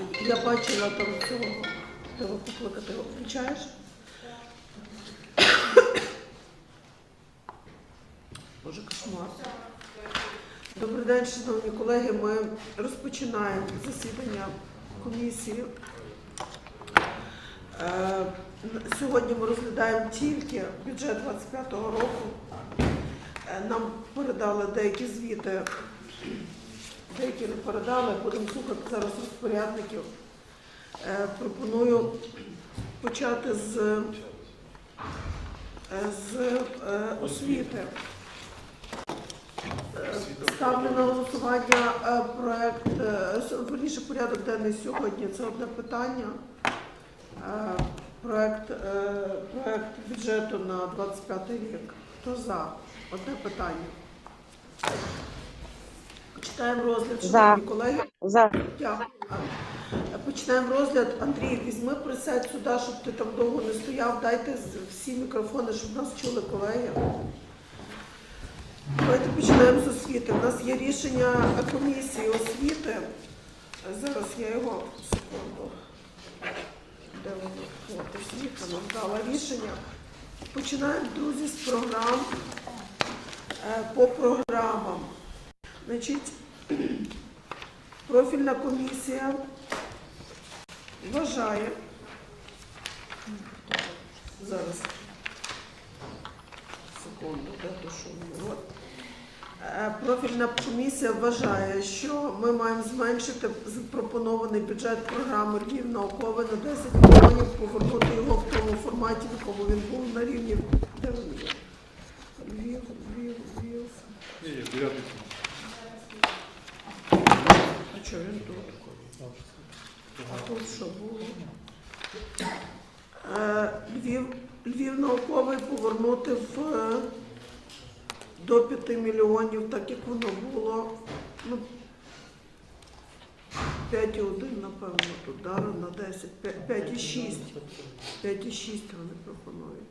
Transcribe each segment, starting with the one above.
А я бачила там цього. Треба покликати його. Включаєш? Боже, кошмар. Добрий день, шановні колеги. Ми розпочинаємо засідання комісії. Е, Сьогодні ми розглядаємо тільки бюджет 25-го року. Е, Нам передали деякі звіти, деякі не передали. Будемо слухати зараз розпорядників. Е, Пропоную почати з, е, з е, освіти. Ставлю на голосування проект, е, верніше порядок денний сьогодні. Це одне питання. Проект, е, проект бюджету на 25 рік. Хто за? Одне питання. Починаємо розгляд, За. шановні колеги. За. Дякую. Починаємо розгляд. Андрій, візьми присядь сюди, щоб ти там довго не стояв. Дайте всі мікрофони, щоб нас чули колеги. Давайте починаємо з освіти. У нас є рішення комісії освіти. Зараз я його секунду. Де воно? Освіта нам дала рішення. Починаємо, друзі, з програм. Е, По програмам. Значить, профільна комісія вважає. Зараз. Секунду, де то що? От. Е, Профільна комісія вважає, що ми маємо зменшити запропонований бюджет програми Львів науковий на 10 мільйонів, повернути його в тому форматі, в якому він був на рівні. Де він є? Львів, Львів, Львів. Що він тут? А тут що було? Е, Львів, Львів науковий повернути в е, до 5 мільйонів, так як воно було. Ну, 5,1, напевно, тут да, на 10, 5,6. 5,6 вони пропонують.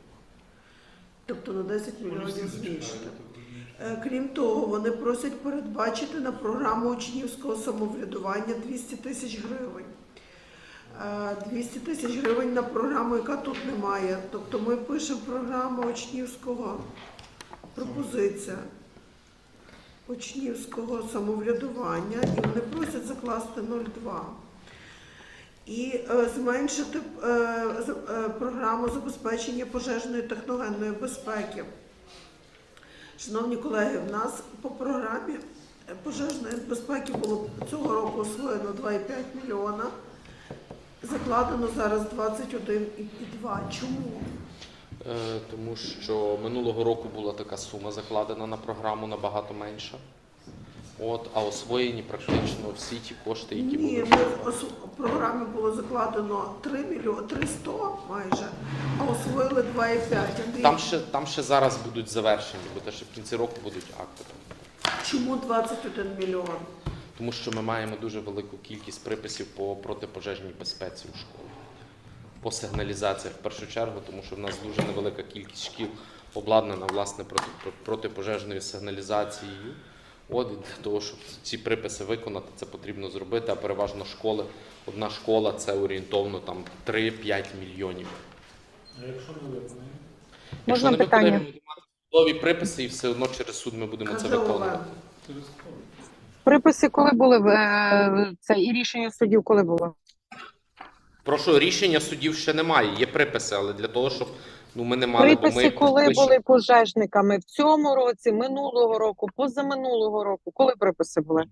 Тобто на 10 мільйонів збільшити. Е, Крім того, вони просять передбачити на програму учнівського самоврядування 200 тисяч гривень. Е, 200 тисяч гривень на програму, яка тут немає. Тобто ми пишемо програму учнівського пропозиція учнівського самоврядування, і вони просять закласти 0,2. І е, зменшити е, е, програму забезпечення пожежної техногенної безпеки. Шановні колеги, в нас по програмі е, пожежної безпеки було цього року освоєно 2,5 мільйона. Закладено зараз 21,2. Чому? Е, Тому що минулого року була така сума закладена на програму набагато менша. От, а освоєні практично всі ті кошти, які Ні, були. ми в програмі було закладено 3 мільйони 300 майже, а освоїли 2,5. Андрій, Там ще, там ще зараз будуть завершені, бо те ще в кінці року будуть акти. чому 21 мільйон? Тому що ми маємо дуже велику кількість приписів по протипожежній безпеці у школах. По сигналізаціях в першу чергу, тому що в нас дуже невелика кількість шкіл обладнана власне проти, протипожежною сигналізацією. От для того, щоб ці приписи виконати, це потрібно зробити. А переважно школи, одна школа це орієнтовно там 3-5 мільйонів. А якщо не виконає? Якщо Можна не питання? виконаємо нові приписи, і все одно через суд ми будемо це Каже Олег. виконувати. Приписи коли були е, це і рішення судів коли було? Прошу, рішення судів ще немає, є приписи, але для того, щоб ну ми не мали, Приписи ми коли пишемо- були пожежниками в цьому році, минулого року, позаминулого року. Коли приписи були?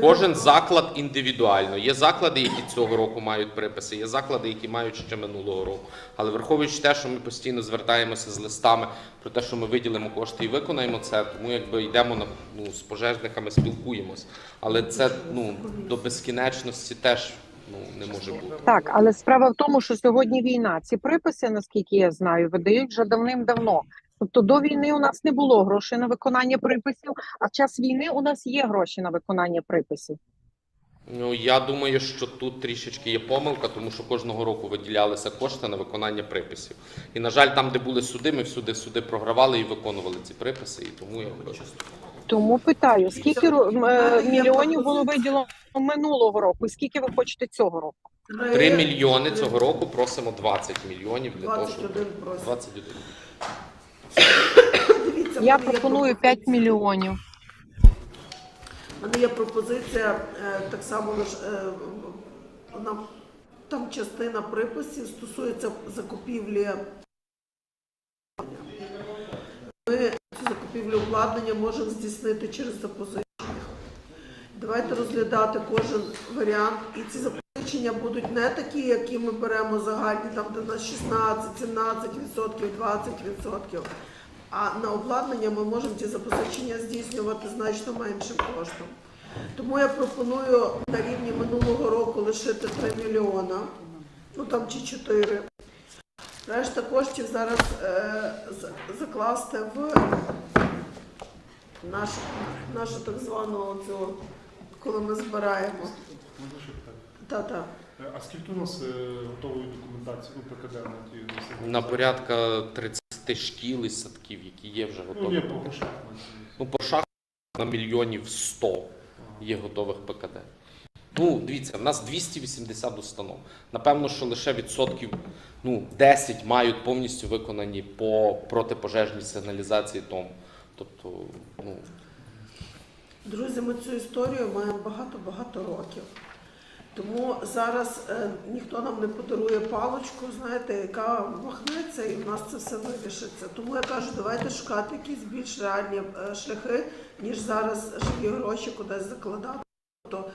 Кожен заклад індивідуально. Є заклади, які цього року мають приписи, є заклади, які мають ще минулого року. Але враховуючи те, що ми постійно звертаємося з листами про те, що ми виділимо кошти і виконаємо це, тому якби йдемо на ну з пожежниками, спілкуємось. Але це ну до безкінечності теж ну не може бути. Так, але справа в тому, що сьогодні війна. Ці приписи, наскільки я знаю, видають вже давним-давно. Тобто до війни у нас не було грошей на виконання приписів, а в час війни у нас є гроші на виконання приписів. Ну я думаю, що тут трішечки є помилка, тому що кожного року виділялися кошти на виконання приписів. І на жаль, там, де були суди, ми всюди суди програвали і виконували ці приписи. І тому якби Тому питаю, скільки е, мільйонів було виділено минулого року, і скільки ви хочете цього року? 3 мільйони цього року просимо 20 мільйонів для того, щоб 21 просять. 21. Дивіться, в Я мене є пропоную 5 пропозиція. мільйонів. У мене є пропозиція е, так само е, вона, там частина приписів стосується закупівлі. Ми цю закупівлю обладнання можемо здійснити через запозичення. Давайте розглядати кожен варіант. І ці запозичення будуть не такі, які ми беремо загальні, там де на 16, 17%, 20%. А на обладнання ми можемо ці запозичення здійснювати значно меншим коштом. Тому я пропоную на рівні минулого року лишити 3 мільйона, ну там чи 4. Решта коштів зараз е, закласти в нашу, нашу так звану цю, коли ми збираємо. Питати? Та-та. Е, А скільки у нас е, готової документації ну, ПКД на ті на порядка 30 шкіл і садків, які є вже Ну, готові. є по грошах. Ну, по шахтах на мільйонів 100 є готових ПКД. Ну, дивіться, в нас 280 установ. Напевно, що лише відсотків ну, 10 мають повністю виконані по протипожежній сигналізації тому. Тобто, ну, Друзі, ми цю історію маємо багато-багато років. Тому зараз е, ніхто нам не подарує паличку, знаєте, яка махнеться і в нас це все вирішиться. Тому я кажу, давайте шукати якісь більш реальні е, шляхи, ніж зараз живі гроші кудись закладати. Тобто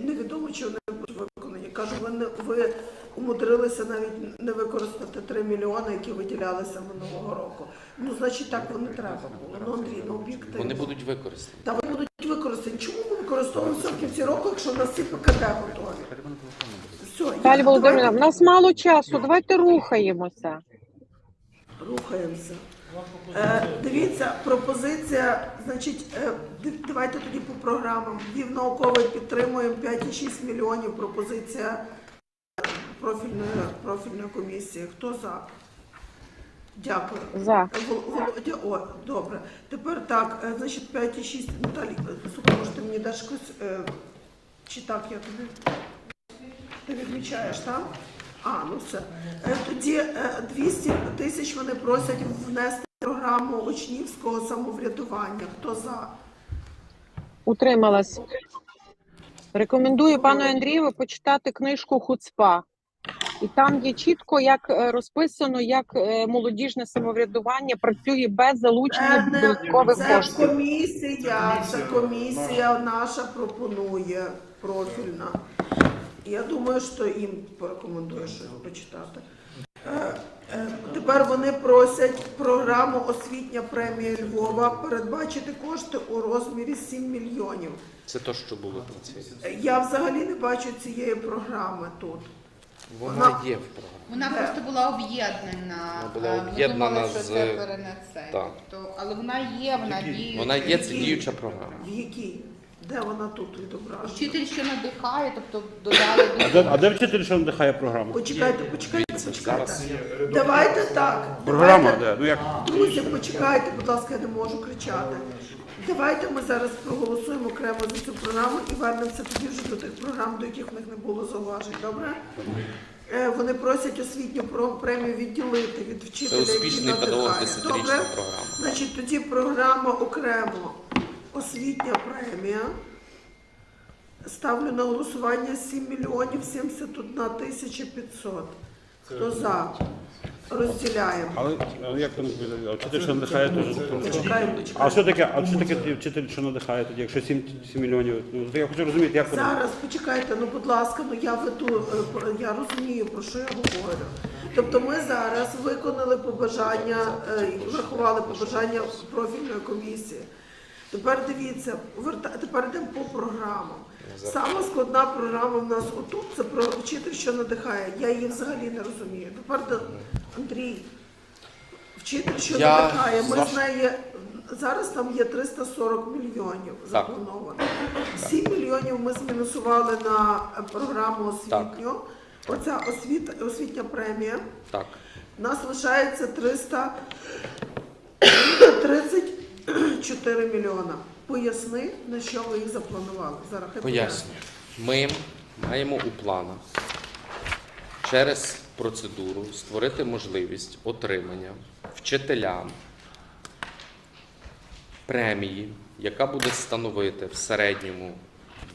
невідомо, чи вони будуть виконані. Кажу, ви ви умудрилися навіть не використати 3 мільйони, які виділялися минулого року. Ну, значить, так воно треба було. Ну, Андрій, ну об'єктивно. вони будуть використані. Та вони будуть використані. Чому ми використовуємо все в кінці року, якщо в нас всі ПКД готові? Все, Володимирівна, в нас мало часу, давайте рухаємося. рухаємося. Е, дивіться, пропозиція, значить, е, давайте тоді по програмам. Вів науковий підтримуємо 5,6 мільйонів. Пропозиція профільної, профільної комісії. Хто за? Дякую. За. Володя, о, добре. Тепер так, е, значить 5,6. Наталі, е, слухай, може ти мені даш якось, е, чи так я тобі? Ти відмічаєш, так? А, ну все. Е, Тоді е, 200 тисяч вони просять внести програму учнівського самоврядування. Хто за? Утрималась. Рекомендую пану Андрієву почитати книжку Хуцпа. І там є чітко як е, розписано, як е, молодіжне самоврядування працює без Е, залучення не- додаткових Це коштів. комісія, це комісія наша пропонує профільна. Я думаю, що їм порекомендую щось почитати. Е, е, Тепер вони просять програму Освітня премія Львова передбачити кошти у розмірі 7 мільйонів. Це те, що було цій. Е, Я взагалі не бачу цієї програми тут. Вона Вона- є в програмі. Вона Де? просто була об'єднана. Вона була об'єднана думали, з- це перенесе. Так. Тобто, але вона є, вона діє. Вона є, це діюча програма. В якій? Де вона тут відображена? Вчитель, що надихає, тобто додали А де, а де вчитель, що надихає програму? Почекайте, почекайте, почекайте. Давайте так. Програма давайте- де? Ну як? Друзі, почекайте, будь ласка, я не можу кричати. Давайте ми зараз проголосуємо окремо за цю програму і вернемося тоді вже до тих програм, до яких в них не було зауважень. Добре? Е, Вони просять освітню про- премію відділити від це вчителя. який успішний надихає. 10-річна Добре? програма. Значить, тоді програма окремо освітня премія. Ставлю на голосування 7 мільйонів 71 тисяча 500. Хто за? Розділяємо. Але, але як там а вчитель, що надихає. Почекаємо, А що таке? А що таке ті вчитель, що надихає тоді, якщо 7, 7 мільйонів? Ну, я хочу розуміти, як воно. Зараз почекайте, ну будь ласка, ну я веду, е, про- я розумію, про що я говорю. Тобто ми зараз виконали побажання, е, і врахували побажання профільної комісії. Тепер дивіться, верта- тепер йдемо по програмам. Сама складна програма в нас отут це про вчитель, що надихає. Я її взагалі не розумію. Тепер до- Андрій, вчитель, що Я надихає, ми з неї зараз там є 340 мільйонів заплановано. 7 мільйонів ми змінусували на е, програму освітню. Оця освіта, освітня премія. Так. У нас лишається 334 мільйона. Поясни, на що ви їх запланували. Зараз хай Пояснюю. Ми маємо у планах через процедуру створити можливість отримання вчителям премії, яка буде становити в середньому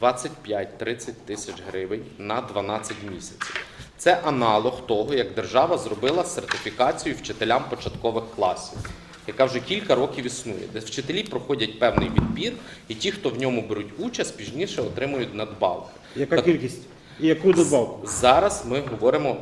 25-30 тисяч гривень на 12 місяців. Це аналог того, як держава зробила сертифікацію вчителям початкових класів, яка вже кілька років існує, де вчителі проходять певний відбір, і ті, хто в ньому беруть участь, пізніше отримують надбавки. Яка так, кількість? І яку надбавку? Зараз ми говоримо.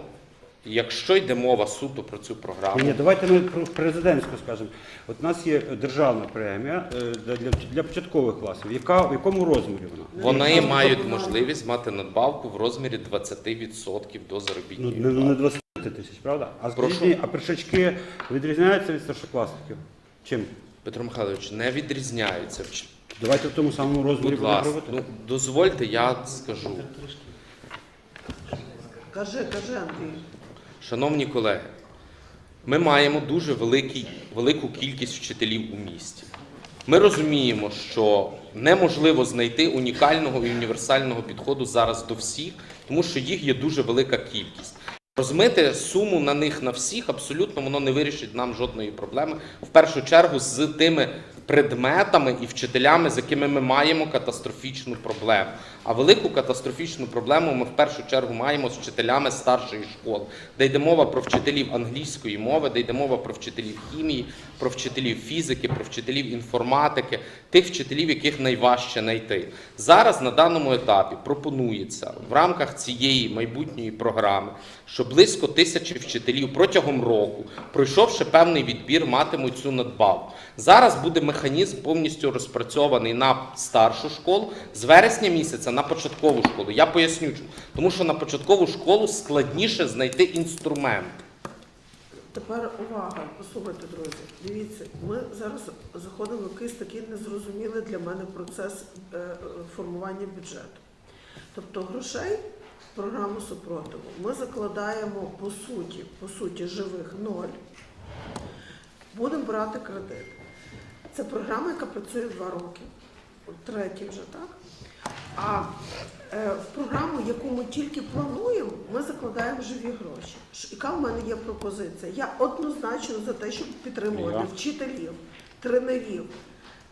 Якщо йде мова суто про цю програму, Ні, давайте ми про президентську скажемо. От у нас є державна премія е, для для початкових класів. Яка в якому розмірі вона вони мають можливість мати надбавку в розмірі 20% до заробітної ну, не, не 20%. 5 тисяч, правда? А скажіть, а першачки відрізняються від старшокласників? Чим? Петро Михайлович, не відрізняються. Давайте в тому самому розмірі Будь ну, дозвольте, я скажу. Кажи, кажи, Андрій. Шановні колеги, ми маємо дуже великий, велику кількість вчителів у місті. Ми розуміємо, що неможливо знайти унікального і універсального підходу зараз до всіх, тому що їх є дуже велика кількість. Розмити суму на них на всіх абсолютно воно не вирішить нам жодної проблеми. В першу чергу з тими предметами і вчителями, з якими ми маємо катастрофічну проблему. А велику катастрофічну проблему ми в першу чергу маємо з вчителями старшої школи, де йде мова про вчителів англійської мови, де йде мова про вчителів хімії, про вчителів фізики, про вчителів інформатики, тих вчителів, яких найважче знайти. Зараз на даному етапі пропонується в рамках цієї майбутньої програми, що близько тисячі вчителів протягом року, пройшовши певний відбір, матимуть цю надбавку. Зараз буде механізм повністю розпрацьований на старшу школу з вересня місяця на початкову школу. Я поясню, тому що на початкову школу складніше знайти інструмент. Тепер увага, послухайте, друзі. Дивіться, ми зараз заходимо в якийсь такий незрозумілий для мене процес е, формування бюджету. Тобто грошей в програму супротиву ми закладаємо по суті, по суті, живих ноль. Будемо брати кредит. Це програма, яка працює два роки. Третій вже так. А в програму, яку ми тільки плануємо, ми закладаємо живі гроші. Яка в мене є пропозиція? Я однозначно за те, щоб підтримувати вчителів, тренерів,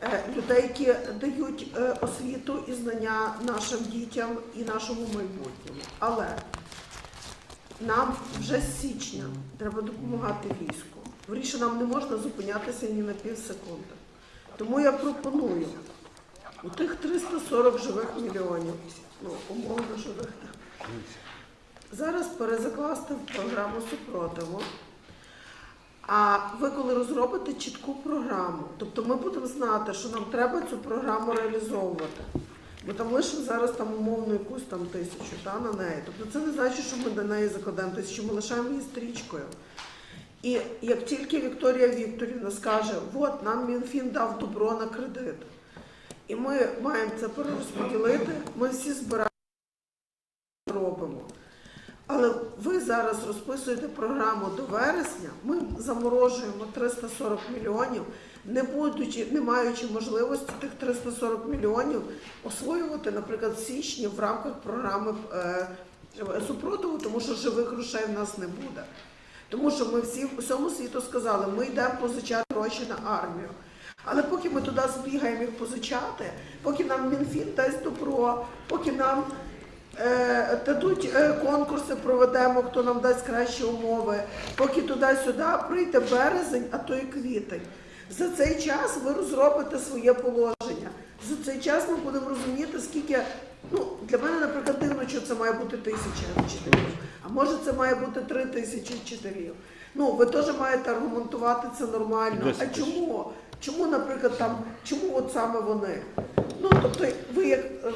е, людей, які дають е, освіту і знання нашим дітям і нашому майбутньому. Але нам вже з січня треба допомагати війську. Вріше нам не можна зупинятися ні на пів секунди. Тому я пропоную у тих 340 живих мільйонів, ну, умовно живих, зараз перезакласти в програму супротиву. А ви коли розробите чітку програму, тобто ми будемо знати, що нам треба цю програму реалізовувати. Ми там лишимо зараз там умовно якусь там тисячу та, на неї. Тобто це не значить, що ми на неї закладемо тисячу, ми лишаємо її стрічкою. І як тільки Вікторія Вікторівна скаже, от нам Мінфін дав добро на кредит, і ми маємо це перерозподілити, ми всі збираємо робимо. Але ви зараз розписуєте програму до вересня, ми заморожуємо 340 мільйонів, не будучи, не маючи можливості тих 340 мільйонів освоювати, наприклад, в січні в рамках програми е, супротиву, тому що живих грошей в нас не буде. Тому що ми всі всьому світу сказали, ми йдемо позичати гроші на армію. Але поки ми туди збігаємо їх позичати, поки нам Мінфін дасть добро, поки нам е, дадуть е, конкурси, проведемо, хто нам дасть кращі умови, поки туди-сюди прийде березень, а то і квітень. За цей час ви розробите своє положення. За цей час ми будемо розуміти, скільки. Ну, для мене, наприклад, дивно, що це має бути тисяча вчителів, а може це має бути три тисячі вчителів. Ну, ви теж маєте аргументувати це нормально. А чому? Чому, наприклад, там, чому от саме вони? Ну, тобто, ви як, е,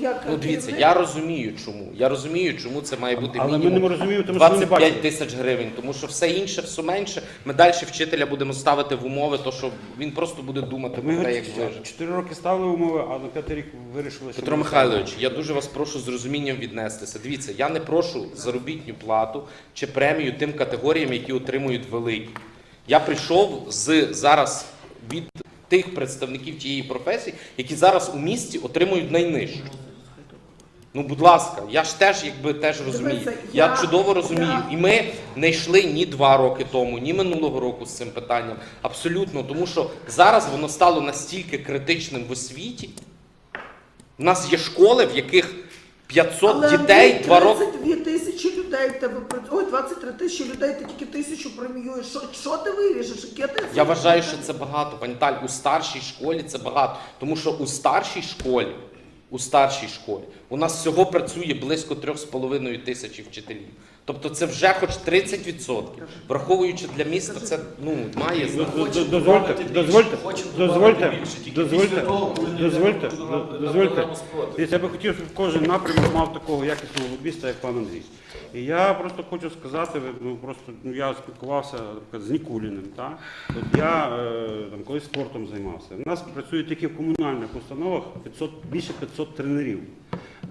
як Ну дивіться, керівник- я розумію, чому. Я розумію, чому це має бути Але ми мінімум не розуміємо, тому що ми не 25 бачимо. тисяч гривень, тому що все інше, все менше. Ми далі вчителя будемо ставити в умови, то що він просто буде думати Ми про те, як вижити. чотири роки ставили умови, а на п'ятий рік вирішили. що Петро ми Михайлович, я дуже вас прошу з розумінням віднестися. Дивіться, я не прошу заробітну плату чи премію тим категоріям, які отримують великі. Я прийшов з зараз від тих представників тієї професії, які зараз у місті отримують найнижчу. Ну, будь ласка, я ж теж якби теж розумію. Я я- чудово розумію. я- І ми не йшли ні два роки тому, ні минулого року з цим питанням. Абсолютно, тому що зараз воно стало настільки критичним в освіті. У нас є школи, в яких 500 Але дітей Андрій, два роки. 32 тисячі людей в тебе працює. Ой, 23 тисячі людей, ти тільки тисячу преміюєш. Що, що ти вирішиш? Яке ти Я вважаю, що це багато. Пані Таль, у старшій школі це багато. Тому що у старшій школі, у старшій школі у нас всього працює близько 3,5 тисячі вчителів. Тобто це вже хоч 30%. Враховуючи для міста, це ну має Дозвольте, дозвольте, дозвольте, дозвольте, дозвольте, дозвольте. Я би хотів, щоб кожен напрямок мав такого якісного лобіста, як пан Андрій. І я просто хочу сказати, ну просто ну я спілкувався наприклад, з Нікуліним. Так? От я е, там колись спортом займався. У нас працює тільки в комунальних установах 500, більше 500 тренерів.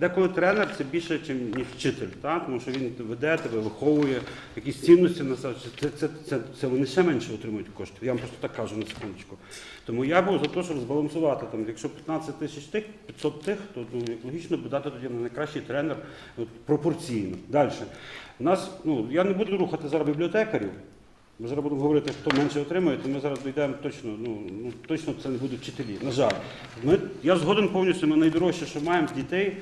Деколи тренер це більше, ніж вчитель, так? тому що він веде тебе, виховує якісь цінності на. Це, це, це, це вони ще менше отримують коштів. Я вам просто так кажу на секундочку. Тому я був за те, щоб збалансувати. Там, якщо 15 тисяч тих, 500 тих, то ну, логічно би дати тоді на найкращий тренер от, пропорційно. Далі. У нас, ну, я не буду рухати зараз бібліотекарів. Ми зараз будемо говорити, хто менше отримує, то ми зараз дійдемо точно, ну, ну точно це не будуть вчителі. На жаль, ми, я згоден повністю, ми найдорожче, що маємо з дітей,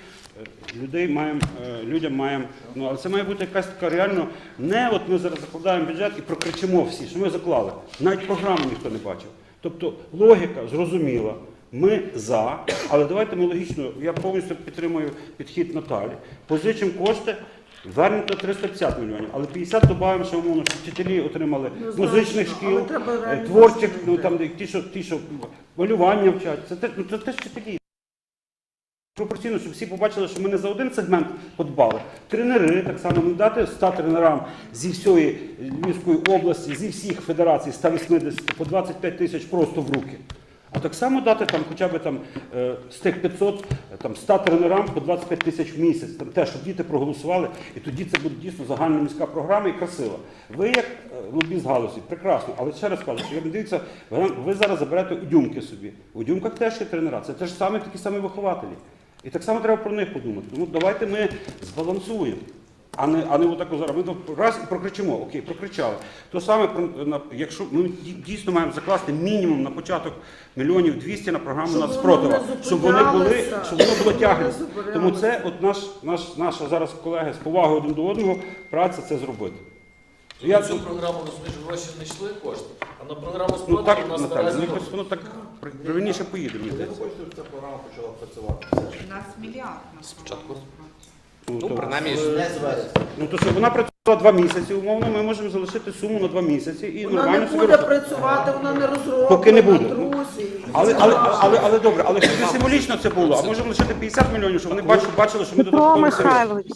людей маємо, е, людям маємо. Ну, але це має бути якась така реально, не от ми зараз закладаємо бюджет і прокричимо всі, що ми заклали. Навіть програму ніхто не бачив. Тобто логіка зрозуміла. Ми за, але давайте ми логічно, я повністю підтримую підхід Наталі. Позичимо кошти, вернемо до 350 мільйонів, але 50 додаємо, що умовно, що вчителі отримали Ну, музичних шкіл, творчих, ну там ті, що ті, що малювання вчать. Це те- ну, це теж вчителі. Пропорційно, щоб всі побачили, що ми не за один сегмент подбали. Тренери так само не дати 100 тренерам зі всієї Львівської області, зі всіх федерацій 180 по 25 тисяч просто в руки. А так само дати там хоча б там е, з тих 500 е, там 100 тренерам по 25 тисяч в місяць. Там те, щоб діти проголосували, і тоді це буде дійсно загальна міська програма і красива. Ви як е, лобіст галузі, прекрасно, але ще раз кажу, що я дивіться, ви, зараз заберете удюмки собі. У дюмках теж є тренера, це теж саме такі самі вихователі. І так само треба про них подумати. Тому давайте ми збалансуємо. А не, а не отако зараз. Ми раз і прокричимо. Окей, прокричали. То саме, якщо ми дійсно маємо закласти мінімум на початок мільйонів 200 на програму Щоб нацпротива, щоб вони були, щоб воно було тягне. Тому це от наш, наш, наша зараз колеги з повагою один до одного праця це зробити. Я, цю програму розумієш, гроші знайшли кошти, а на програму ну так, у нас Наталя, наразі ну воно так правильніше поїде, мені здається. У нас мільярд на Спочатку. Ну, то- принаймні, Ну то що вона працювала два місяці, умовно, ми можемо залишити суму на два місяці і Вона не нормально собі буде працювати, вона не розроблена, Поки не буде. друзі. Але, але, але, але добре, але щоб не символічно це було, а можемо лишити 50 мільйонів, щоб вони бачили, бачили що ми Петро додатково. Михайлович,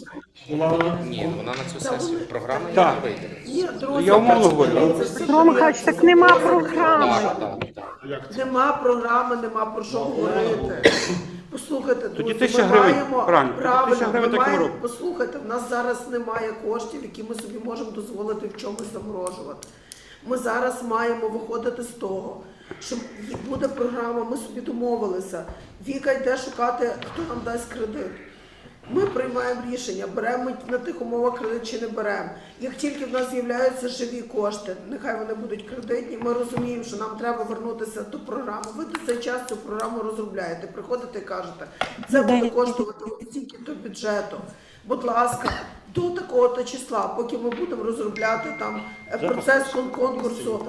ні, вона на цю сесію. Програма не Так. вийде. Друзі, Я умовно говорю. Петро Михайлович, так нема програми. Так, так, так. Нема програми, нема про що говорити. Послухайте, Тоді друзі, тисяча ми гривень, маємо правильно, тоді правильно, тисяча гривень ми так і маємо, робимо. послухайте, в нас зараз немає коштів, які ми собі можемо дозволити в чомусь заморожувати. Ми зараз маємо виходити з того, що буде програма, ми собі домовилися. Віка йде шукати, хто нам дасть кредит. Ми приймаємо рішення, беремо ми на тих умовах кредит чи не беремо. Як тільки в нас з'являються живі кошти, нехай вони будуть кредитні, ми розуміємо, що нам треба вернутися до програми. Ви до цей час цю програму розробляєте, приходите і кажете, це буде коштувати стільки до бюджету. Будь ласка, до такого то числа, поки ми будемо розробляти там е, процес конкурсу.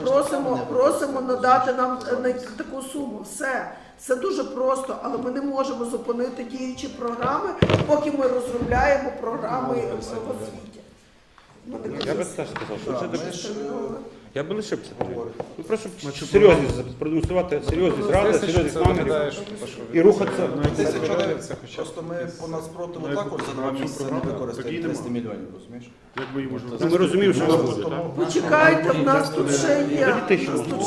е, просимо, просимо надати нам е, на таку суму. Все. Це дуже просто, але ми не можемо зупинити діючі програми, поки ми розробляємо програми в освіті. Ну, Я би теж сказав, що це так. Ну, Я би лишив це. Ну просто серйозність, продемонструвати серйозність ради, серйозність намірів і рухатися. Б. Просто ми по нас противу Ну, також за на два місяці не використаємо 300 мільйонів, розумієш? Ну, Ми розуміємо, що буде. Почекайте, в нас тут ще є. тисячу в нас тут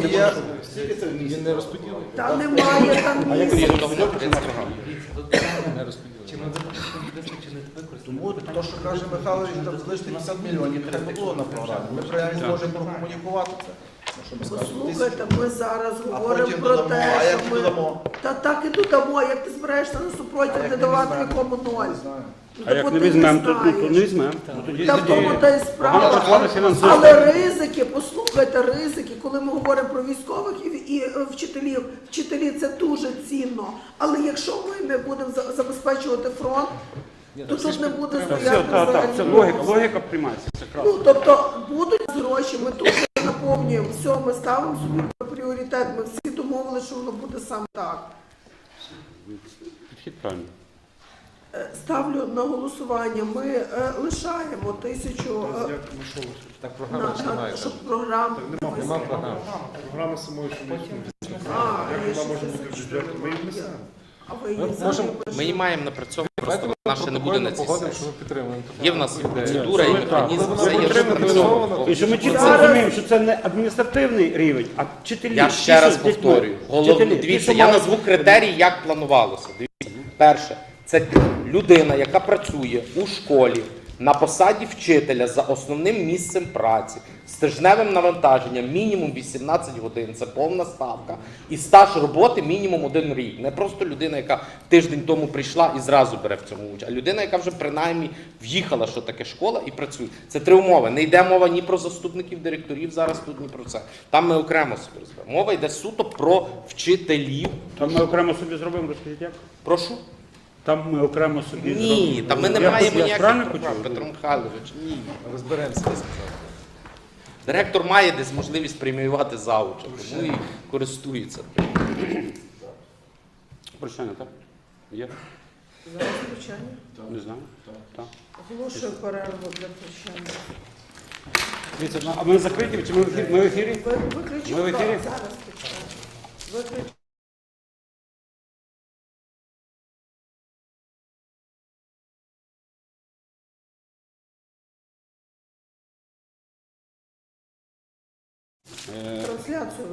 ще є. Там є Він не розподілив. Та немає там місяця. тому то, що каже Михайлович, там залишити 50 мільйонів, не було на програмі. Ми принаймні зможемо прокомунікувати це. ми скажемо, Послухайте, ми зараз говоримо потім про додамо, те, а як що ми додамо? та так і додамо. Як ти збираєшся на супротив не не давати нікому ноль? Ну, А як не візьмемо, то, ну, то не візьмемо. Ну, тоді Та в тому та й погано справа. плани. Але ризики, послухайте, ризики, коли ми говоримо про військових і, і е, вчителів, вчителі це дуже цінно. Але якщо ми не будемо забезпечувати фронт, то тут не буде стояти та, та, це логіка, логіка приймається. Це Ну, красно. тобто будуть гроші, ми тут наповнюємо, все, ми ставимо собі пріоритет, ми всі домовилися, що воно буде саме так. Підхід правильний. Е, Ставлю на голосування, ми е, лишаємо тисячу е, на що лише? Так програма немає. щоб програм. Нема Нема програми. Програми самої що. А, Як вона може бути тисяча. бюджетом? Ми її внесемо. А ви її самі можемо- Ми її маємо напрацьовувати, просто вона ще не буде на цій погодимо, що сесії. ми підтримуємо. Є в нас процедура, і Ні, механізм, Ми все є. І що ми чітко розуміємо, що це не адміністративний рівень, а вчителі. Я ще раз повторюю. Головне, дивіться, я назву критерії, як планувалося. Дивіться, перше, це людина, яка працює у школі на посаді вчителя за основним місцем праці з тижневим навантаженням мінімум 18 годин, це повна ставка, і стаж роботи мінімум один рік. Не просто людина, яка тиждень тому прийшла і зразу бере в цьому участь, а людина, яка вже принаймні в'їхала, що таке школа, і працює. Це три умови. Не йде мова ні про заступників директорів зараз тут, ні про це. Там ми окремо собі розберемо. Мова йде суто про вчителів. Там ми окремо собі зробимо, розкажіть як? Прошу. Там ми окремо собі Ні, там ми не Я- маємо я ніяких прав, почув? Петро Михайлович. Ні. Розберемося, я сказав. Директор має десь можливість преміювати зауча, тому і користується. Прощання, так? Є? Зараз звичайно. Не знаю. Так. Оголошую перерву для прощання. Дивіться, а ми закриті, чи ми в ефірі? Ми в ефірі? Ви виключіть Ми в ефірі? зараз почнемо. Виключіть. Трансляцію